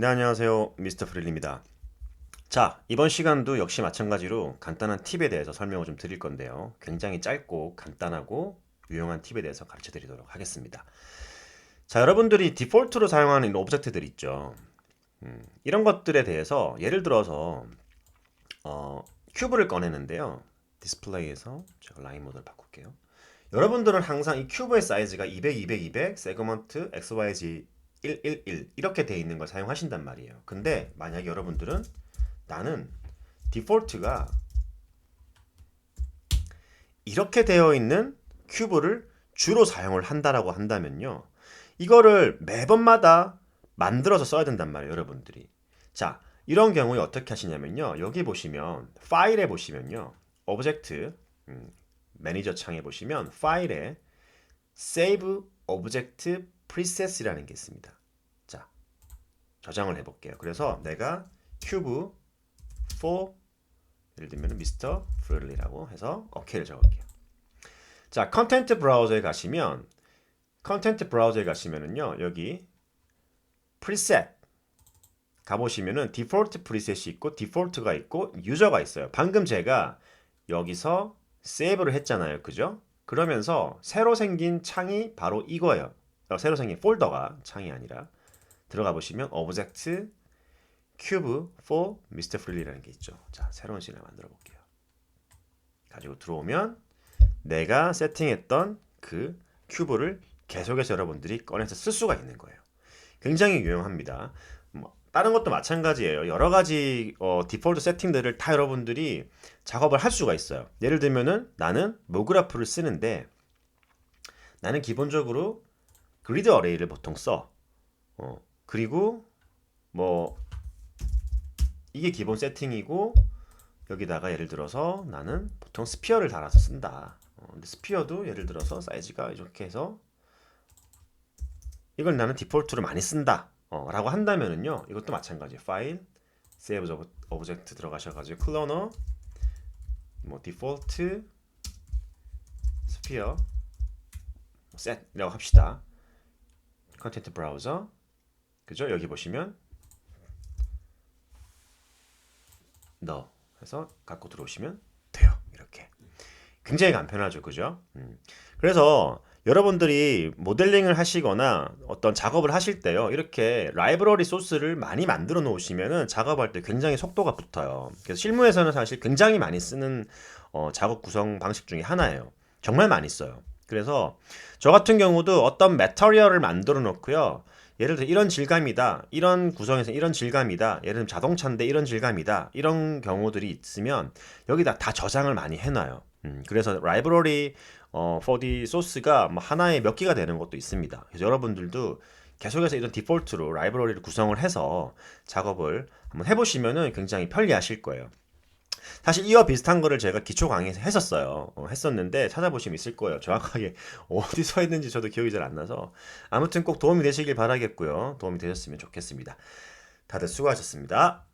네, 안녕하세요. 미스터 프릴입니다. 자, 이번 시간도 역시 마찬가지로 간단한 팁에 대해서 설명을 좀 드릴 건데요. 굉장히 짧고 간단하고 유용한 팁에 대해서 가르쳐 드리도록 하겠습니다. 자, 여러분들이 디폴트로 사용하는 오브젝트들 있죠. 음, 이런 것들에 대해서 예를 들어서 어, 큐브를 꺼내는데요. 디스플레이에서 제가 라인 모드를 바꿀게요. 여러분들은 항상 이 큐브의 사이즈가 200, 200, 200, 세그먼트 XYZ 111 이렇게 돼 있는 걸 사용하신단 말이에요. 근데 만약에 여러분들은 나는 디폴트가 이렇게 되어 있는 큐브를 주로 사용을 한다라고 한다면요. 이거를 매번마다 만들어서 써야 된단 말이에요, 여러분들이. 자, 이런 경우에 어떻게 하시냐면요. 여기 보시면 파일에 보시면요. 오브젝트 음, 매니저 창에 보시면 파일에 Save Object Preset이라는 게 있습니다. 자, 저장을 해볼게요. 그래서 내가 큐브 for 예를 들면 미스터 프릴리라고 해서 OK를 적을게요. 자, 컨텐트 브라우저에 가시면 컨텐트 브라우저에 가시면은요. 여기 preset 가보시면은 디폴트 프리셋이 있고 디폴트가 있고 유저가 있어요. 방금 제가 여기서 세이브를 했잖아요. 그죠? 그러면서 새로 생긴 창이 바로 이거예요. 어, 새로 생긴 폴더가 창이 아니라 들어가 보시면 오브젝트 큐브 for Mr. Freely라는 게 있죠. 자, 새로운 씬을 만들어 볼게요. 가지고 들어오면 내가 세팅했던 그 큐브를 계속해서 여러분들이 꺼내서 쓸 수가 있는 거예요. 굉장히 유용합니다. 뭐, 다른 것도 마찬가지예요. 여러 가지 어, 디폴트 세팅들을 다 여러분들이 작업을 할 수가 있어요. 예를 들면은 나는 모그라프를 쓰는데 나는 기본적으로 그리드 어레이를 보통 써. 어, 그리고 뭐 이게 기본 세팅이고 여기다가 예를 들어서 나는 보통 스피어를 달아서 쓴다. 어, 근데 스피어도 예를 들어서 사이즈가 이렇게 해서 이걸 나는 디폴트로 많이 쓴다. 어, 라고 한다면은요. 이것도 마찬가지. 파일, 세이브 오브젝트 들어가셔가지고 클로너, 뭐 디폴트, 스피어, 셋이라고 합시다. 컨텐트 브라우저, 그죠? 여기 보시면 너 해서 갖고 들어오시면 돼요. 이렇게. 굉장히 간편하죠. 그죠? 음. 그래서 여러분들이 모델링을 하시거나 어떤 작업을 하실 때요. 이렇게 라이브러리 소스를 많이 만들어 놓으시면은 작업할 때 굉장히 속도가 붙어요. 그래서 실무에서는 사실 굉장히 많이 쓰는 어, 작업 구성 방식 중에 하나예요. 정말 많이 써요. 그래서 저 같은 경우도 어떤 메터리얼을 만들어 놓고요. 예를 들어 이런 질감이다. 이런 구성에서 이런 질감이다. 예를 들면 자동차인데 이런 질감이다. 이런 경우들이 있으면 여기다 다 저장을 많이 해놔요. 음, 그래서 라이브러리 어, 4D 소스가 뭐 하나에 몇 개가 되는 것도 있습니다. 그래서 여러분들도 계속해서 이런 디폴트로 라이브러리를 구성을 해서 작업을 한번 해보시면은 굉장히 편리하실 거예요. 사실 이와 비슷한 거를 제가 기초 강의에서 했었어요. 어, 했었는데 찾아보시면 있을 거예요. 정확하게 어디서 했는지 저도 기억이 잘 안 나서 아무튼 꼭 도움이 되시길 바라겠고요. 도움이 되셨으면 좋겠습니다. 다들 수고하셨습니다.